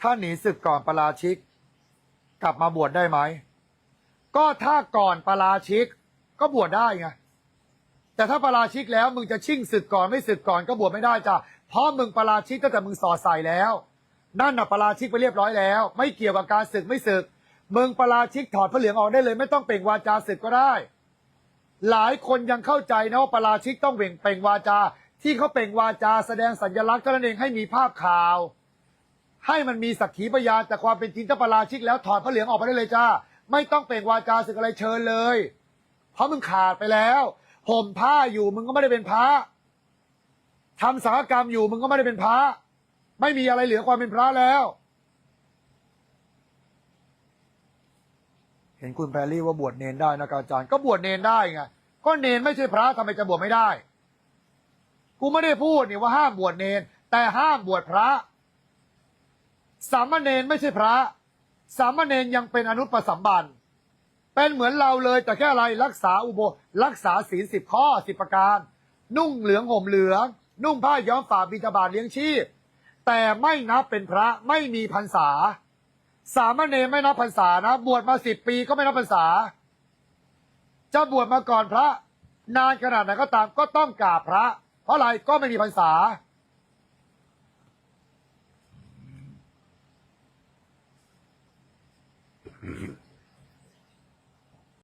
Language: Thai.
ถ้าหนีศึกก่อนปาราชิก กลับมาบวชได้ไหม ก็ถ้าก่อนปาราชิก ก็บวชได้ไงแต่ถ้าปาราชิกแล้วมึงจะชิ่งศึกก่อนไม่ศึกก่อนก็บวชไม่ได้จ้ะเพราะมึงปาราชิกตั้งแต่มึงสอดใส่แล้ว นั่นน่ะปาราชิกไปเรียบร้อยแล้ว ไม่เกี่ยวกับการศึกไม่ศึกมึงปาราชิกถอดพระเหลืองออกได้เลย ไม่ต้องเปล่งวาจาศึกก็ได้ หลายคนยังเข้าใจนะว่าปาราชิกต้องเว่งเปล่งวาจา ที่เขาเปล่งวาจาแสดงสัญลักษณ์เท่านั้นเองให้มีภาพข่าว ให้มันมีสักขีพยานแต่ความเป็นจริงถ้าปาราชิกแล้วถอดพระเหลืองออกไปได้เลยจ้า ไม่ต้องเปล่งวาจาศึกอะไรเชิญเลย เพราะมึงขาดไปแล้วห่มผ้าอยู่มึงก็ไม่ได้เป็นพระทำสังฆกรรมอยู่มึงก็ไม่ได้เป็นพระ ไม่มีอะไรเหลือความเป็นพระแล้ว เห็นคุณแพรรี่ว่าบวชเนนได้นะอาจารย์ก็บวชเนนได้ไงก็เนนไม่ใช่พระทำไมจะบวชไม่ได้ กูไม่ได้พูดนี่ว่าห้ามบวชเนน แต่ห้ามบวชพระ สามเณรไม่ใช่พระ สามเณรยังเป็นอนุปสัมบัน เป็นเหมือนเราเลยแต่แค่อะไรรักษาอุโบรักษาศีลสิบข้อสิบประการ นุ่งเหลืองห่มเหลือง นุ่งผ้าย้อมฝ่าบิณฑบาตเลี้ยงชีพ แต่ไม่นับเป็นพระไม่มีพรรษา สามเณรไม่นับพรรษานะ บวชมาสิบปีก็ไม่นับพรรษา จะบวชมาก่อนพระ นานขนาดไหนก็ตามก็ต้องกราบพระ เพราะอะไรก็ไม่มีพรรษา 嗯。